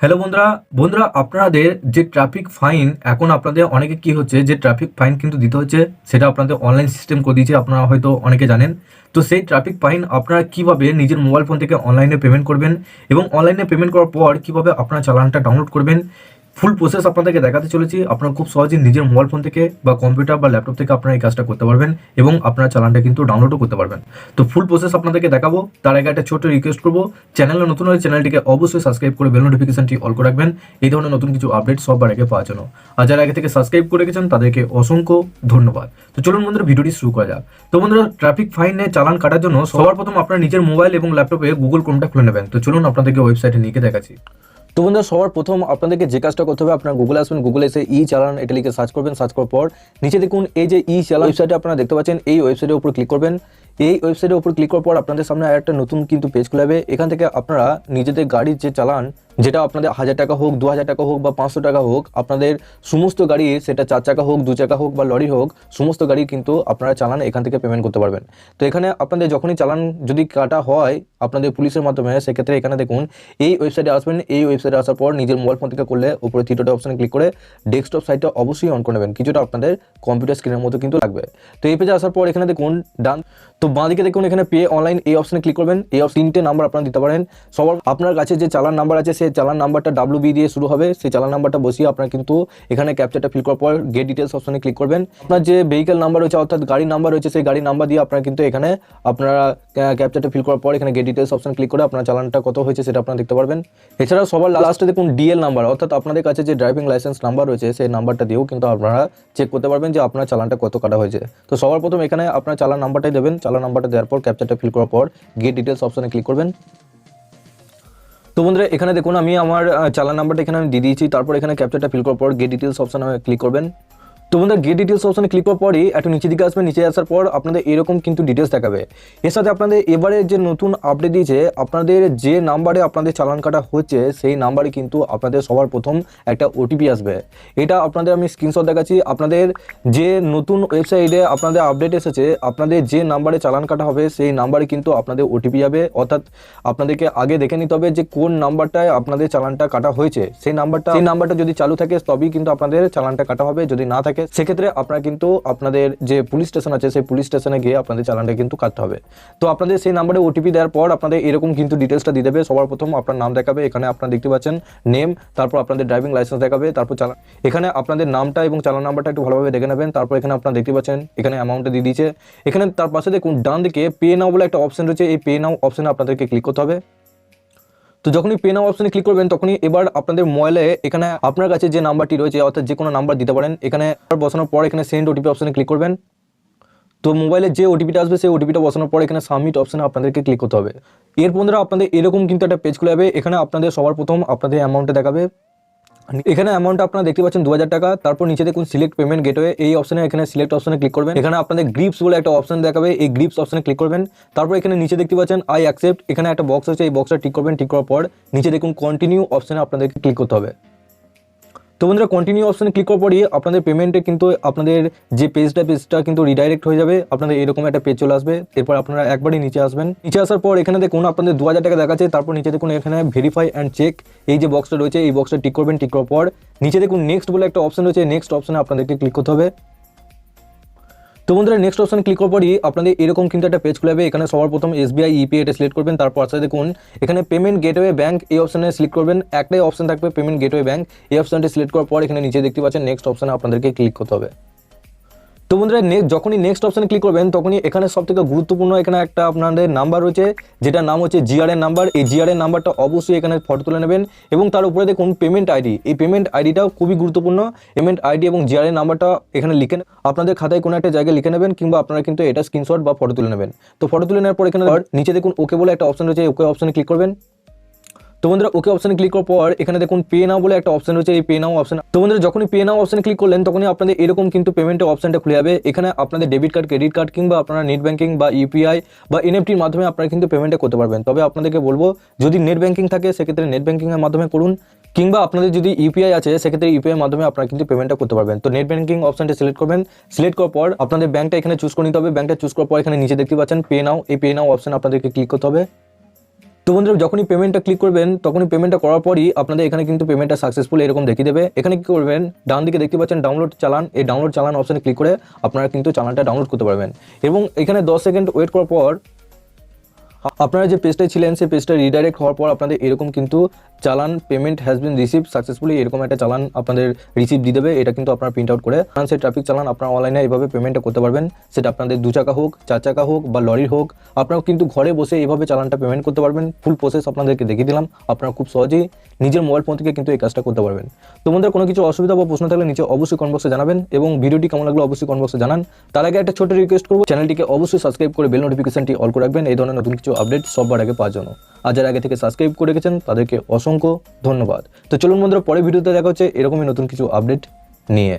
Hello বন্ধুরা বন্ধুরা আপনাদের যে ট্রাফিক ফাইন এখন আপনাদের অনেকে কি হচ্ছে, যে ট্রাফিক ফাইন কিন্তু দিতে হচ্ছে, সেটা আপনাদের অনলাইন সিস্টেম করে দিয়েছে, আপনারা হয়তো অনেকে জানেন। তো সেই ট্রাফিক ফাইন আপনারা কীভাবে নিজের মোবাইল ফোন থেকে অনলাইনে পেমেন্ট করবেন এবং অনলাইনে পেমেন্ট করার পর কীভাবে আপনার চালানটা ডাউনলোড করবেন? ফুল প্রসেস আপনাদেরকে দেখাতে চলেছি। আপনারা খুব সহজেই নিজের মোবাইল ফোন থেকে বা কম্পিউটার বা ল্যাপটপ থেকে আপনারা এই কাজটা করতে পারবেন এবং আপনার চালানটা কিন্তু ডাউনলোডও করতে পারবেন। তো ফুল প্রসেস আপনাদেরকে দেখাবো। তার আগে একটা ছোট রিকোয়েস্ট করব। চ্যানেলে নতুন হলে চ্যানেলটিকে অবশ্যই সাবস্ক্রাইব করে বেল নোটিফিকেশনটি অল করে রাখবেন। এই ধরনের নতুন কিছু আপডেট সবার আগে পাওয়ার জন্য। আর যারা আগে থেকে সাবস্ক্রাইব করে রেখেছেন, তাদেরকে অসংখ্য ধন্যবাদ। তো চলুন বন্ধুরা, ভিডিওটি শুরু করা যাক। তো বন্ধুরা ট্রাফিক ফাইনে চালান কাটার জন্য সবার প্রথম আপনার নিজের মোবাইল এবং ল্যাপটপে গুগল ক্রোমটা খুলে নেবেন। তো চলুন আপনাদেরকে ওয়েবসাইটে নিয়ে দেখাচ্ছি। তো বন্ধুরা, সবার প্রথম আপনাদেরকে যে কাজটা করতে হবে, আপনারা গুগলে আসবেন গুগলে এসে ই চালান, এটা লিখে সার্চ করবেন সার্চ করার পর নিচে দেখুন এই যে ই চালান ওয়েবসাইটে আপনারা দেখতে পাচ্ছেন, এই ওয়েবসাইটের উপর ক্লিক করবেন। এই ওয়েবসাইটের উপর ক্লিক করার পর আপনাদের সামনে আর একটা নতুন কিন্তু পেজ খুলে এখান থেকে আপনারা নিজেদের গাড়ির যে চালান যেটা আপনাদের হাজার টাকা হোক, দু হাজার টাকা হোক বা পাঁচশো টাকা হোক, আপনাদের সমস্ত গাড়ি, সেটা চার চাকা হোক, দু চাকা হোক বা লরি হোক, সমস্ত গাড়ি কিন্তু আপনারা চালান, এখান থেকে পেমেন্ট করতে পারবেন। তো এখানে আপনাদের যখনই চালান, যদি কাটা হয় আপনাদের পুলিশের মাধ্যমে, সেক্ষেত্রে এখানে দেখুন, এই ওয়েবসাইটে আসবেন, এই ওয়েবসাইটে আসার পর নিজের মোবাইল ফোন থেকে করলে উপরে থিটোটা অপশানে ক্লিক করে ডেস্কটপ সাইটটা অবশ্যই অন করে নেবেন। কিছুটা আপনাদের কম্পিউটার স্ক্রিনের মতো কিন্তু লাগবে। তো এই পেজে আসার পর এখানে দেখুন ডান তো বাঁদিকে দেখুন, এখানে পে অনলাইন এই অপশানে ক্লিক করবেন। এই তিনটে নাম্বার আপনারা দিতে পারেন। সবার, আপনার কাছে যে চালান নাম্বার আছে চালান নাম্বারটা ডাব্লু বি দিয়ে শুরু হবে। সেই চালান নাম্বারটা বসিয়ে আপনারা কিন্তু এখানে ক্যাপচারটা ফিল করার পর গেট ডিটেলস অপশানে ক্লিক করবেন। আপনার যে ভেহিকেল নাম্বার রয়েছে, অর্থাৎ গাড়ির নাম্বার রয়েছে, সেই গাড়ির নাম্বার দিয়ে আপনার কিন্তু এখানে আপনারা ক্যাপচারটা ফিল করার পর এখানে গেট ডিটেলস অপশন ক্লিক করে আপনার চালানটা কত হয়েছে সেটা আপনারা দেখতে পারবেন। এছাড়াও সবার লাস্টে দেখুন ডিএল নাম্বার অর্থাৎ আপনাদের কাছে যে ড্রাইভিং লাইসেন্স নাম্বার রয়েছে, সেই নাম্বারটা দিয়েও কিন্তু আপনারা চেক করতে পারবেন যে আপনার চালানটা কত কাটা হয়েছে। তো সবার প্রথম এখানে আপনার চালান নাম্বারটাই দেবেন। চালান নাম্বারটা দেওয়ার পর ক্যাপচারটা ফিল করার পর গেট ডিটেলস অপশনে ক্লিক করবেন। তো বন্ধুরা, এখানে দেখুন আমি আমার চালান নাম্বারটা এখানে আমি দিয়ে দিয়েছি। তারপর এখানে ক্যাপচারটা ফিল করার পর গেট ডিটেলস অপশনে ক্লিক করবেন। তো বন্ধুরা গেট ডিটেলস অপশনে ক্লিক করার পরই একটু নিচে দিকে আসবে, নিচে আসার পর আপনাদের এরকম কিন্তু ডিটেলস দেখাবে। এর সাথে আপনাদের এবারে যে নতুন আপডেট দিয়েছে, আপনাদের যে নাম্বারে আপনাদের চালান কাটা হচ্ছে, সেই নাম্বারে কিন্তু আপনাদের সবার প্রথম একটা ওটিপি আসবে। এটা আপনাদের আমি স্ক্রিনশট দেখাচ্ছি। আপনাদের যে নতুন ওয়েবসাইটে আপনাদের আপডেট এসেছে, আপনাদের যে নাম্বারে চালান কাটা হবে, সেই নাম্বারে কিন্তু আপনাদের ওটিপি যাবে। অর্থাৎ আপনাদেরকে আগে দেখে নিতে হবে যে কোন নাম্বারটায় আপনাদের চালানটা কাটা হয়েছে। সেই নাম্বারটা সেই নাম্বারটা যদি চালু থাকে, তবেই কিন্তু আপনাদের চালানটা কাটা হবে। যদি না থাকে সেক্ষেত্রে আপনারা কিন্তু আপনাদের যে পুলিশ স্টেশন আছে, সেই পুলিশ স্টেশনে গিয়ে আপনাদের চালানটা কিন্তু কাটতে হবে। তো আপনাদের সেই নাম্বারে ওটিপি দেওয়ার পর আপনাদের এরকম কিন্তু ডিটেলসটা দিয়ে দেবে সবার প্রথম আপনার নাম দেখাবে, এখানে আপনারা দেখতে পাচ্ছেন নেম তারপর আপনাদের ড্রাইভিং লাইসেন্স দেখাবে, তারপর চালান এখানে আপনাদের নামটা এবং চালান নাম্বারটা একটু ভালোভাবে দেখে নেবেন। তারপর এখানে আপনারা দেখতে পাচ্ছেন, এখানে অ্যামাউন্টটা দিয়ে দিয়েছে। এখানে তার পাশে দেখুন ডান দিকে পে নাও বলে একটা অপশন রয়েছে। এই পে নাও অপশনে আপনাদেরকে ক্লিক করতে হবে। তো যখনই পে নাও অপশনে ক্লিক করবেন, তখনই এবার আপনাদের মোবাইলে এখানে আপনার কাছে যে নাম্বারটি রয়েছে, অর্থাৎ যে কোনো নাম্বার দিতে পারেন। এখানে বসানোর পর এখানে সেন্ড ওটিপি অপশনে ক্লিক করবেন। তো মোবাইলে যে ওটিপিটা আসবে, সেই ওটিপিটা বসানোর পর এখানে সাবমিট অপশনে আপনাদেরকে ক্লিক করতে হবে। এর বন্ধুরা, আপনাদের এরকম কিন্তু একটা পেজ খুলে যাবে। এখানে আপনাদের সবার প্রথম আপনাদের অ্যামাউন্টে দেখাবে। এখানে অ্যামাউন্ট আপনারা দেখতে পাচ্ছেন দু হাজার টাকা, তারপর নিচে দেখুন সিলেক্ট পেমেন্ট গেটওয়ে এই অপশনে এখানে সিলেক্ট অপশনে ক্লিক করবেন। এখানে আপনাদের গ্রিপস বলে একটা অপশন দেখাবে, এই গ্রিপস অপশনে ক্লিক করবেন। তারপর এখানে নিচে দেখতে পাচ্ছেন আই অ্যাকসেপ্ট এখানে একটা বক্স আছে, এই বক্সটা টিক করবেন টিক করার পর নিচে দেখুন কন্টিনিউ অপশনে আপনাদেরকে ক্লিক করতে হবে। তো বন্ধুরা কন্টিনিউ অপশানে ক্লিক করার পরই আপনাদের পেমেন্টে কিন্তু আপনাদের যে পেজটা পেজটা কিন্তু রিডাইরেক্ট হয়ে যাবে। আপনাদের এরকম একটা পেজ চলে আসবে। এরপর আপনারা একবারই নিচে আসবেন। নিচে আসার পর এখানে দেখুন আপনাদের দু হাজার টাকা দেখাচ্ছে, তারপর নিচে দেখুন এখানে ভেরিফাই অ্যান্ড চেক এই যে বক্সটা রয়েছে, এই বক্সটা টিক করবেন টিক করার পর নিচে দেখুন নেক্সট বলে একটা অপশন রয়েছে নেক্সট অপশানে আপনাদেরকে ক্লিক করতে হবে। তো বন্ধুরা নেক্সট অপশন ক্লিক করার পরই আপনাদের এরকম কিন্তু একটা পেজ খুলে এখানে সবার প্রথম এসবিআই ইপিআই এটা সিলেক্ট করবেন, তারপর সাথে দেখুন, এখানে পেমেন্ট গেটওয়ে ব্যাঙ্ক এই অপশনে সিলেক্ট করবেন। একটাই অপশন থাকবে পেমেন্ট গেটওয়ে ব্যাঙ্ক এই অপশনটা সিলেক্ট করার পর এখানে নিচে দেখতে পাচ্ছেন নেক্সট অপশনে আপনাদেরকে ক্লিক করতে হবে। তো বন্ধুরা যখনই নেক্সট অপশানে ক্লিক করবেন, তখনই এখানে সব থেকে গুরুত্বপূর্ণ এখানে একটা আপনাদের নাম্বার রয়েছে যেটা নাম হচ্ছে জিআর এর নাম্বার এই জিআর এর নাম্বারটা অবশ্যই এখানে ফটো তুলে নেবেন এবং তার উপরে দেখুন পেমেন্ট আইডি এই পেমেন্ট আইডিটাও খুবই গুরুত্বপূর্ণ। পেমেন্ট আইডি এবং জিআর এর নাম্বারটা এখানে লিখে আপনাদের খাতায় কোনো একটা জায়গায় লিখে নেবেন কিংবা আপনারা কিন্তু এটা স্ক্রিনশট বা ফটো তুলে নেবেন। তো ফটো তুলে নেওয়ার পর এখানে নিচে দেখুন ওকে বলে একটা অপশন রয়েছে ওকে অপশনে ক্লিক করবেন। তো বন্ধুরা, ওকে অপশনে ক্লিক করার পর এখানে দেখুন পে নাও বলে একটা অপশন রয়েছে। এই পে নাও অপশন তো বন্ধুরা, যখনই পে নাও অপশনে ক্লিক করলেন, তখনই আপনাদের এরকম কিন্তু পেমেন্টের অপশনটা খুলে যাবে। এখানে আপনাদের ডেবিট কার্ড ক্রেডিট কার্ড কিংবা আপনারা নেট ব্যাঙ্কিং বা ইউপিআই বা এনএফটির মাধ্যমে আপনারা কিন্তু পেমেন্টটা করতে পারবেন। তবে আপনাদেরকে বলব, যদি নেট ব্যাঙ্কিং থাকে, সেক্ষেত্রে নেট ব্যাঙ্কিংয়ের মাধ্যমে করুন, কিংবা আপনাদের যদি ইউপিআই আছে, সেক্ষেত্রে ইউপিআই মাধ্যমে আপনারা কিন্তু পেমেন্টটা করতে পারবেন। তো নেট ব্যাঙ্কিং অপশনটা সিলেক্ট করবেন। সিলেক্ট করার পর আপনাদের ব্যাঙ্কটা এখানে চুজ করে নিতে হবে। ব্যাঙ্কটা চুজ করার পর এখানে নিচে দেখতে পাচ্ছেন পে নাও এই পে নাও অপশন আপনাদেরকে ক্লিক করতে হবে। তো বন্ধুরা, যখনই পেমেন্টটা ক্লিক করবেন, তখনই পেমেন্টটা করার পরই আপনাদের এখানে কিন্তু পেমেন্টটা সাকসেসফুল এরকম দেখিয়ে দেবে। এখানে কি করবেন? ডান দিকে দেখতে পাচ্ছেন ডাউনলোড চালান। এই ডাউনলোড চালান অপশানে ক্লিক করে আপনারা কিন্তু চালানটা ডাউনলোড করতে পারবেন। এবং এখানে দশ সেকেন্ড ওয়েট করার পর আপনারা যে পেজটায় ছিলেন, সেই পেজটা রিডাইরেক্ট হওয়ার পর আপনাদের এরকম কিন্তু চালান payment has been received successfully এরকম একটা চালান আপনাদের রিসিভ দিয়ে দেবে, এটা কিন্তু আপনারা প্রিন্ট আউট করে কারণ সেই ট্রাফিক চালান আপনারা অনলাইনে এইভাবে পেমেন্টটা করতে পারবেন। সেটা আপনাদের দু চাকা হোক, চার চাকা হোক বা লরির হোক আপনারা কিন্তু ঘরে বসে এইভাবে চালানটা পেমেন্ট করতে পারবেন। ফুল প্রসেস আপনাদেরকে দেখিয়ে দিলাম। আপনারা খুব সহজেই নিজের মোবাইল ফোন থেকে কিন্তু এই কাজটা করতে পারবেন। তোমাদের কোনো কিছু অসুবিধা বা প্রশ্ন থাকলে নিচে অবশ্যই কমেন্ট বক্সে জানাবেন এবং ভিডিওটি কেমন লাগল অবশ্যই কমেন্ট বক্সে জানান। তার আগে একটা ছোট রিকোয়েস্ট করব। চ্যানেলটিকে অবশ্যই সাবস্ক্রাইব করে বেল নোটিফিকেশনটি অল করে রাখবেন। এই ধরনের নতুন কিছু আপডেট সববার আগে পাওয়ার জন্য। আর যারা আগে থেকে সাবস্ক্রাইব করে রেখেছেন, তাদেরকে অসংখ্য ধন্যবাদ। তো চলুন বন্ধুরা পরে ভিডিওতে দেখা হচ্ছে এরকমই নতুন কিছু আপডেট নিয়ে।